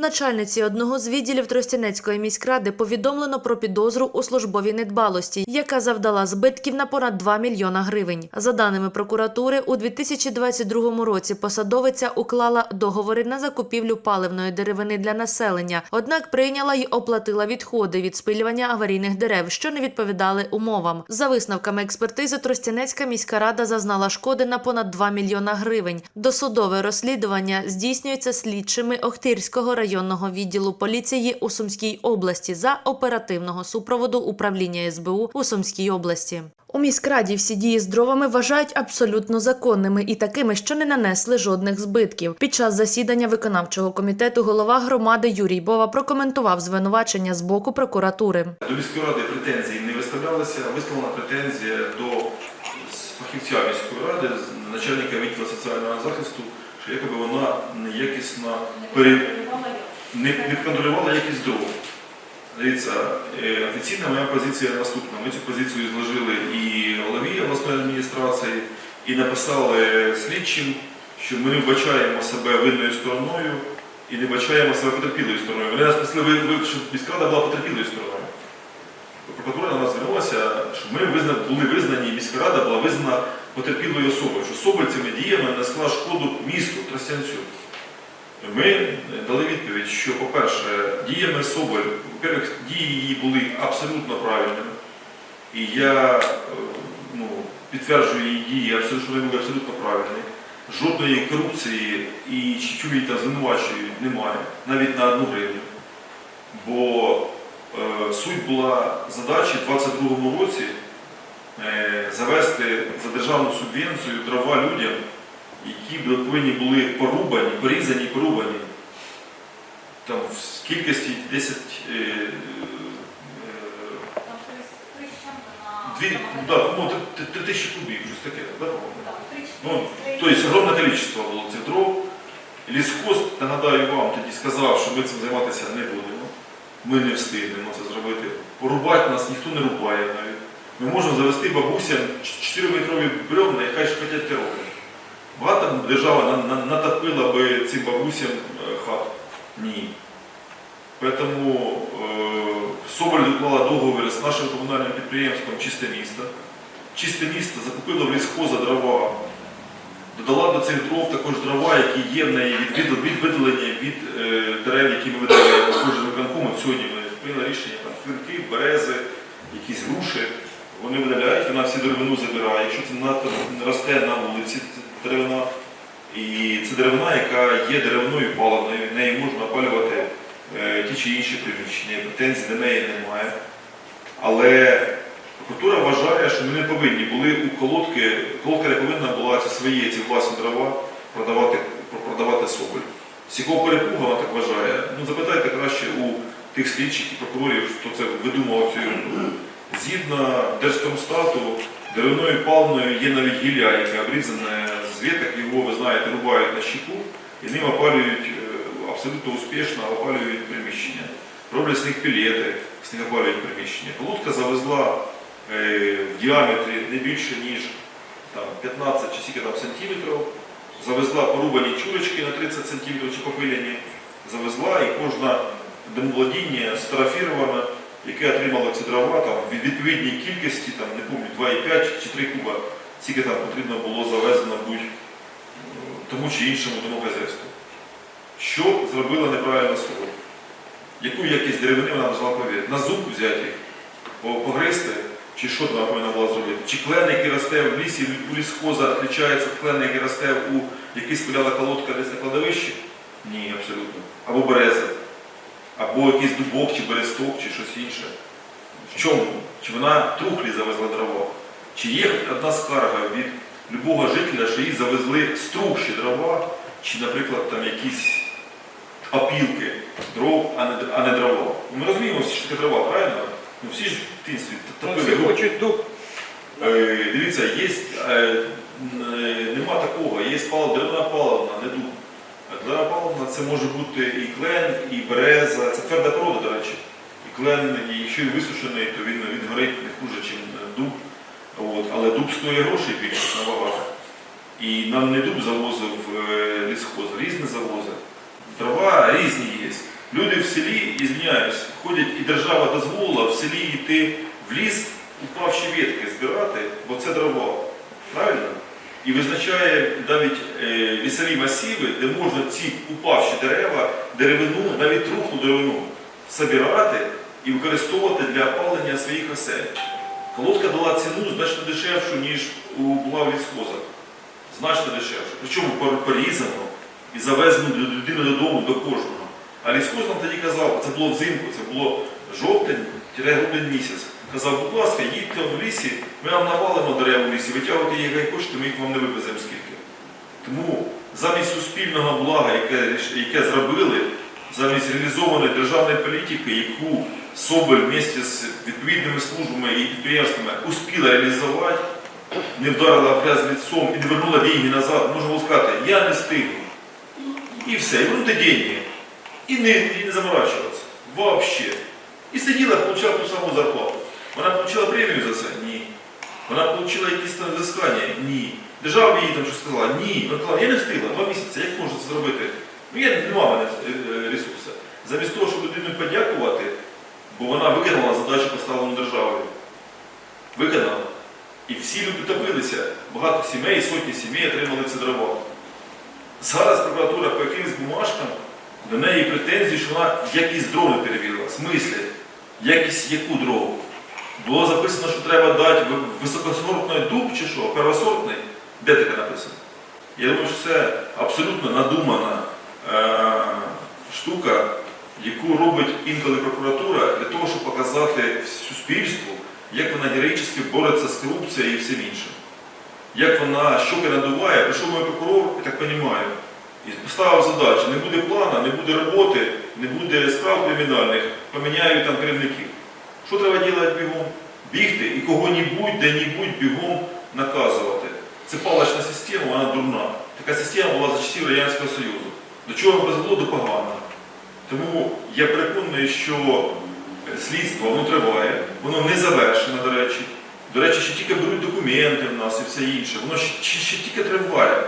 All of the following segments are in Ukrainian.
Начальниці одного з відділів Тростянецької міськради повідомлено про підозру у службовій недбалості, яка завдала збитків на понад 2 мільйона гривень. За даними прокуратури, у 2022 році посадовиця уклала договори на закупівлю паливної деревини для населення, однак прийняла й оплатила відходи від спилювання аварійних дерев, що не відповідали умовам. За висновками експертизи, Тростянецька міська рада зазнала шкоди на понад 2 мільйона гривень. Досудове розслідування здійснюється слідчими Охтирського районного відділу поліції у Сумській області за оперативного супроводу управління СБУ у Сумській області. У міськраді всі дії з дровами вважають абсолютно законними і такими, що не нанесли жодних збитків. Під час засідання виконавчого комітету голова громади Юрій Бова прокоментував звинувачення з боку прокуратури. До міської ради претензії не виставлялися, висловлена претензія до фахівця міської ради, начальника відділу соціального захисту, що якоби вона неякісно не, не контролювала якість дров. Дивіться, е, офіційна моя позиція наступна. Ми цю позицію зложили і голові обласної адміністрації, і написали слідчим, що ми не вбачаємо себе винною стороною і не вбачаємо себе потерпілою стороною. Вони нас просили, щоб міськрада була потерпілою стороною. Прокуратура на нас звернулася, що ми були визнані, міська рада була визнана потерпілою особою, що Соболь цими діями нанесла шкоду місту Тростянцю. Ми дали відповідь, що, по-перше, діями Соболь, по-перше, дії її були абсолютно правильними. І я е, ну, підтверджую її дії, що вони були абсолютно правильні. Жодної корупції і чи чую її звинувачують немає, навіть на одну гривню. Бо е, суть була задачі в 2022 році завести за державну субвенцію дрова людям, які б повинні були порубані, порізані і порубані. Там в кількості 10 е, е, дві, да, ну, три- тисячі кубів, щось таке. Да. Ну, три- то есть огромне кількість було цих дров. Лісхоз, нагадаю вам, тоді сказав, що ми цим займатися не будемо. Ми не встигнемо це зробити. Порубати нас ніхто не рубає навіть. Ми можемо завести бабусям 4-метрові бревна, хай ж хотять те. Багато держава на- на- натопила би цим бабусям е, хат? Ні. Тому е, Соболь доклала договір з нашим комунальним підприємством Чисте місто. Чисте місто закупило в лісхоза дрова, додала до цих дров також дрова, які є в неї від, видалення від е, дерев, які ми видаємо кожен виконком. Сьогодні ми прийняли рішення там берези, якісь груші. Вони видаляють, вона всі деревину забирає. Якщо це надто росте на вулиці деревина, і це деревина, яка є деревною паливною, нею можна опалювати е, ті чи інші приміщення, претензій до неї немає. Але Прокуратура вважає, що ми не повинні були у колодки, колодка не повинна була ці свої ці власні дрова продавати, продавати соболь. З якого перепугу вона так вважає? Ну запитайте краще у тих слідчих і прокурорів, хто це видумав цю. Згідно Держкомстату, деревною палною є навіть гілля, яке обрізане з віток, його, ви знаєте, рубають на щеку і ним опалюють е, абсолютно успішно опалюють приміщення. Роблять з них пілети, з них опалюють приміщення. Колодка завезла е, в діаметрі не більше, ніж там, 15 чи скільки там сантиметрів. Завезла порубані чурочки на 30 сантиметрів чи попиляні, завезла і кожна домовладіння сфотографірована, яке отримало ці дрова там, в відповідній кількості, там, не пам'ятаю, 2,5 чи 3 куба, скільки там потрібно було завезено будь тому чи іншому домогазяйству. Що зробила неправильно село? Яку якість деревини вона почала повірити? На зуб взяти їх, погризти, чи що вона повинна була зробити? Чи клен, який росте в лісі, у лісхоза відрізняється від клена, який росте у який спиляла колодка десь на кладовищі? Ні, абсолютно. Або береза, або якийсь дубок, чи бересток, чи щось інше. В чому? Чи вона трухлі завезла дрова? Чи є одна скарга від любого жителя, що їй завезли струхші дрова, чи, наприклад, там якісь опілки дров, а не, а не дрова. Ми розуміємо що таке дрова, правильно? Ну всі ж дитинстві Ну, топили. дуб. Е, Дивіться, є, е, е, нема такого, є пал, деревна паливна, не дуб. А Деревна це може бути і клен, і береза, це тверда порода, до речі. І клен, і якщо він висушений, то він, він горить не хуже, ніж дуб. От. Але дуб стоїть грошей більше набагато. І нам не дуб завозив е, лісхоз, різні завози. Дрова різні є. Люди в селі, ізвиняюсь, ходять і держава дозволила в селі йти в ліс, упавші ветки збирати, бо це дрова. Правильно? І визначає навіть е, лісові масиви, де можна ці упавші дерева, деревину, навіть трухлу деревину, собирати і використовувати для опалення своїх осель. Колодка дала ціну значно дешевшу, ніж була в лісхозах. Значно дешевше. Причому порізано і завезено до людини додому, до кожного. А лісхоз нам тоді казав, це було взимку, це було жовтень-грудень місяць. Казав, будь ласка, їдьте в лісі, ми вам навалимо дерева в лісі, витягуйте їх як хочете, ми їх вам не вивеземо скільки. Тому замість суспільного блага, яке, яке зробили, замість реалізованої державної політики, яку Соболь вместе з відповідними службами і підприємствами успіла реалізувати, не вдарила в грязь лицом і не вернула деньги назад, можна було сказати, я не встигну. І все, і вернути деньги. І не, і не заморачуватися. Вообще. І сиділа, отримала ту саму зарплату. Вона отримала премію за це? Ні. Вона отримала якісь там взискання? Ні. Держава їй там що сказала? Ні. Вона сказала, я не встигла, два місяці, як можна це зробити? Ну, я нема в мене е, е, ресурсу. Замість того, щоб людину подякувати, бо вона виконала задачу, поставлену державою. Виконала. І всі люди топилися. Багато сімей, сотні сімей отримали ці дрова. Зараз прокуратура по якимось бумажкам до неї претензії, що вона якість дров не перевірила. В смислі? Якість яку дрову? Було записано, що треба дати ви- високосортний дуб чи що, первосортний. Де таке написано? Я думаю, що це абсолютно надумана е- штука, яку робить інколи прокуратура для того, щоб показати суспільству, як вона героїчно бореться з корупцією і всім іншим. Як вона щоки надуває, прийшов мій прокурор, я так розумію, і поставив задачу, не буде плану, не буде роботи, не буде справ кримінальних, поміняю там керівників. Що треба робити бігом? Бігти і кого-небудь, де-небудь бігом наказувати. Це палична система, вона дурна. Така система була за часів Радянського Союзу. До чого призвело до поганого. Тому я переконаний, що слідство воно триває, воно не завершено, до речі. До речі, ще тільки беруть документи в нас і все інше. Воно ще, ще, ще тільки триває.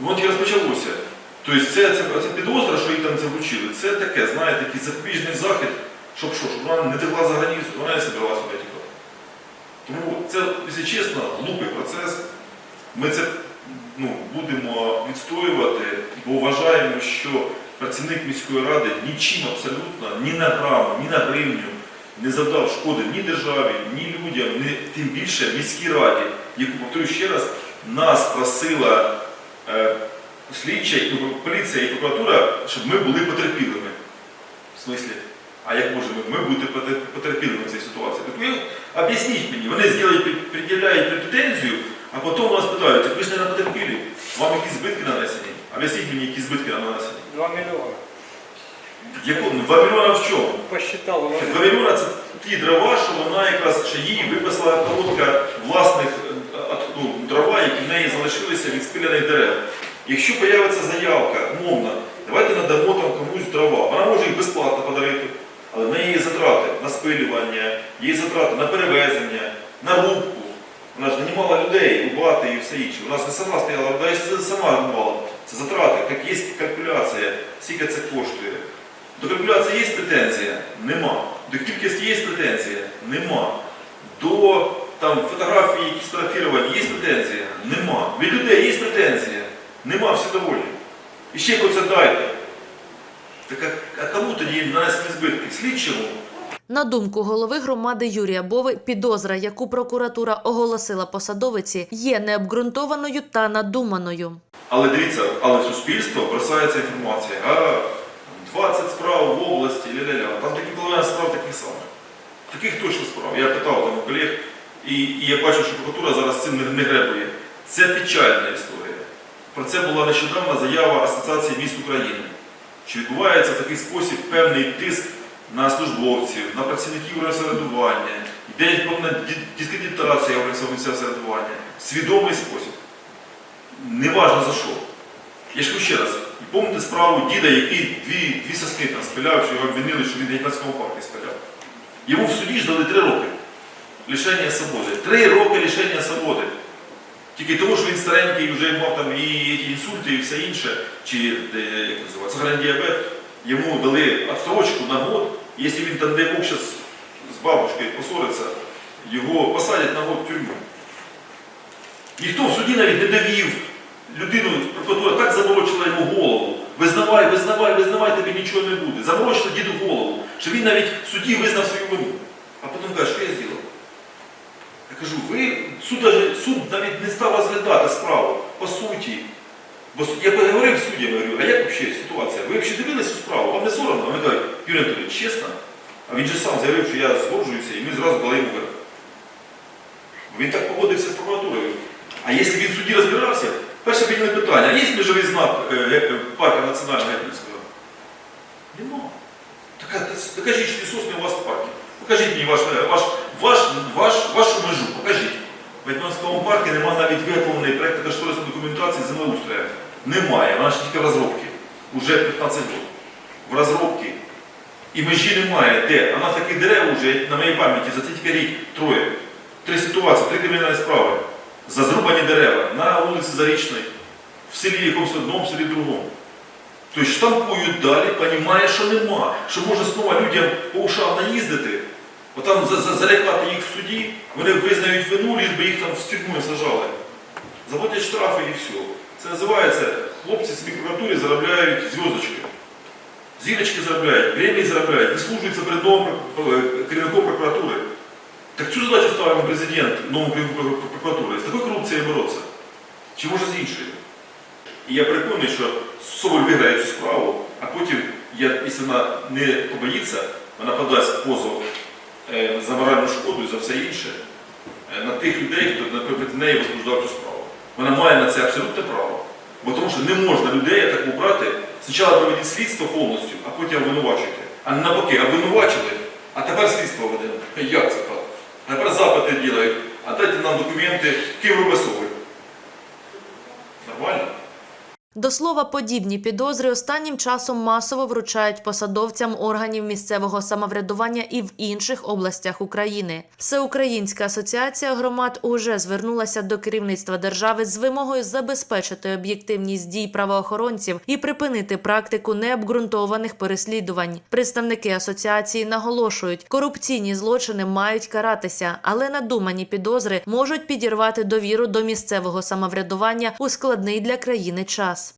Воно тільки розпочалося. Тобто це, це, це підозра, що їй там це вручили, це таке, знаєте, такий запобіжний захід, щоб що, щоб вона не текла за границю, вона не собиралася сюди тікати. Тому це, якщо чесно, глупий процес. Ми це ну, будемо відстоювати, бо вважаємо, що працівник міської ради нічим абсолютно, ні на граму, ні на гривню не завдав шкоди ні державі, ні людям, ні, тим більше міській раді, яку, повторюю ще раз, нас просила е, слідча, поліція і прокуратура, щоб ми були потерпілими. В смислі? А як можемо ми бути потер- потерпілими в цій ситуації? Так ви об'ясніть мені, вони зроблять, пред'являють претензію, а потім нас питають, так ви ж не потерпілі, вам якісь збитки нанесені? Об'ясніть мені, які збитки нам нанесені. 2 миллиона. Якому? 2 мільйона в чому? Посчитал, у 2 мільйона це ті дрова, що вона якраз що їй виписала колодка власних е, ну, дрова, які в неї залишилися від спиляних дерев. Якщо з'явиться заявка, умовно, давайте надамо там комусь дрова, вона може їх безплатно подарити, але в неї є затрати на спилювання, є затрати на перевезення, на рубку. Вона ж нанімала людей, рубати і все інше. Вона ж не сама стояла, вона ж сама рубала. Це затрати, як є калькуляція, скільки це коштує. До калькуляції є претензія? Нема. До кількості є претензія? Нема. До там, фотографії, якісь фотографірування є претензія? Нема. Від людей є претензія? Нема, всі довольні. І ще про це дайте. Так а, а кому тоді нанесені збитки? Слідчому? На думку голови громади Юрія Бови, підозра, яку прокуратура оголосила посадовиці, є необґрунтованою та надуманою. Але дивіться, але суспільство бросається інформація. А 20 справ в області, ля-ля-ля. Там такі половина справ таких самих. Таких точно справ. Я питав там у колег, і, і я бачу, що прокуратура зараз цим не, не гребує. Це печальна історія. Про це була нещодавна заява Асоціації міст України, що відбувається в такий спосіб певний тиск на службовців, на працівників самоврядування, йде певна дискредитація органів самоврядування. Свідомий спосіб. Неважно за що. Я ж кажу ще раз, і пам'ятаєте справу діда, який дві, дві сосни там спиляв, що його обвинили, що він Гетьманському парку спиляв. Йому в суді ж дали три роки лишення свободи. Три роки лишення свободи. Тільки тому, що він старенький, вже мав там і, і інсульти, і все інше, чи як називається, сахарний діабет, йому дали відстрочку на год, якщо він там, дай Бог, зараз з бабушкою поссориться, його посадять на год в тюрму. Ніхто в суді навіть не довів людину, прокуратура так заморочила йому голову. Визнавай, визнавай, визнавай, тобі нічого не буде. Заморочила діду голову, що він навіть в суді визнав свою вину. А потім каже, що я зробив? Я кажу, ви суд, даже- суд навіть не став розглядати справу, по суті. Бо суд- я поговорив з суддями, говорю, а як взагалі ситуація? Ви взагалі дивилися цю справу? Вам не соромно? Вони кажуть, Юрій Анатолійович, чесно, а він же сам заявив, що я згоджуюся, і ми зразу дали йому верх. Він так поводився з прокуратурою. А якщо він в суді розбирався, перше підняли питання, а є межовий знак е, е, парка національного гетьманського? Нема. Так, а, та- докажіть, що лісос не у вас в парку. Покажіть мені ваш, е, ваш, ваш, ваш, вашу межу, покажіть. В Гетьманському парку немає навіть виготовленої проєкту кошторисної документації землеустрою. Немає, вона ж тільки в розробці. Уже 15 років. В розробці. І межі немає. Де? А на такі дерева вже, на моїй пам'яті, за тільки рік троє. Три ситуації, три кримінальні справи. За зрубані дерева на вулиці Зарічної, в селі якомусь одному, в селі другому. Тобто штампують далі, розуміє, що нема, що можна знову людям по ушам наїздити, за, за, залякати їх в суді, вони визнають вину, ліж би їх там в тюрму сажали. Заплатять штрафи і все. Це називається, хлопці собі в прокуратурі заробляють зв'язочки. Зірочки заробляють, премії заробляють, вислужуються перед новим керівником прокуратури. Так цю задачу ставимо президент новому керівнику прокуратури. З такою корупцією боротися. Чи може з іншою? І я переконаний, що Соболь виграє цю справу, а потім, якщо вона не побоїться, вона подасть позов е, за моральну шкоду і за все інше е, на тих людей, хто проти неї возбуждав цю справу. Вона має на це абсолютне право. Бо тому що не можна людей так убрати, спочатку проведіть слідство повністю, а потім обвинувачуйте. А не навпаки, обвинувачили, а тепер слідство ведемо. Як це так? Тепер запити ділають, а дайте нам документи, ким робить Соболь. Нормально? До слова, подібні підозри останнім часом масово вручають посадовцям органів місцевого самоврядування і в інших областях України. Всеукраїнська асоціація громад уже звернулася до керівництва держави з вимогою забезпечити об'єктивність дій правоохоронців і припинити практику необґрунтованих переслідувань. Представники асоціації наголошують, корупційні злочини мають каратися, але надумані підозри можуть підірвати довіру до місцевого самоврядування у складний для країни час.